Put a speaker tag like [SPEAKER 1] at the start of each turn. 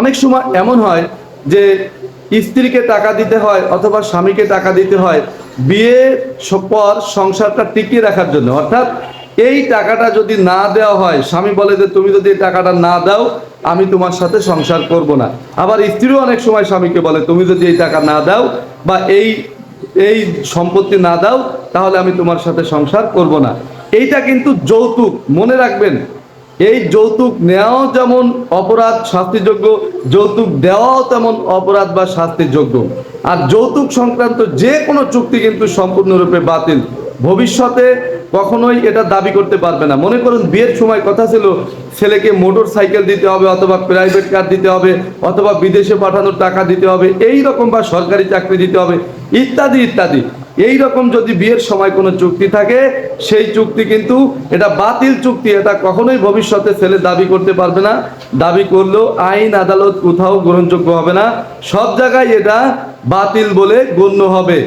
[SPEAKER 1] অনেক সময় এমন হয় যে স্ত্রীকে টাকা দিতে হয় অথবা স্বামীকে টাকা দিতে হয় বিয়ে পর সংসারটা টিকিয়ে রাখার জন্য। অর্থাৎ এই টাকাটা যদি না দেওয়া হয়, স্বামী বলে যে তুমি যদি এই টাকাটা না দাও, আমি তোমার সাথে সংসার করব না। আবার স্ত্রীও অনেক সময় স্বামীকে বলে, তুমি যদি এই টাকা না দাও বা এই এই সম্পত্তি না দাও, তাহলে আমি তোমার সাথে সংসার করব না। এইটা কিন্তু যৌতুক। মনে রাখবেন এই যৌতুক নেওয়াও যেমন অপরাধ শাস্তিযোগ্য, যৌতুক দেওয়াও তেমন অপরাধ বা শাস্তিযোগ্য। আর যৌতুক সংক্রান্ত যে কোনো চুক্তি কিন্তু সম্পূর্ণরূপে বাতিল। ভবিষ্যতে কখনোই এটা দাবি করতে পারবে না। মনে করুন, বিয়ের সময় কথা ছিল, ছেলেকে মোটর সাইকেল দিতে হবে অথবা প্রাইভেট কার দিতে হবে, অথবা বিদেশে পাঠানোর টাকা দিতে হবে, এই রকম বা সরকারি চাকরি দিতে হবে, ইত্যাদি ইত্যাদি। এই রকম যদি বিয়ের সময় কোনো চুক্তি থাকে, সেই চুক্তি কিন্তু এটা বাতিল চুক্তি, এটা কখনোই ভবিষ্যতে ছেলে দাবি করতে পারবে না। দাবি করলেও আইন, আদালত কোথাও গ্রহণযোগ্য হবে না। সব জায়গায় এটা বাতিল বলে গণ্য হবে।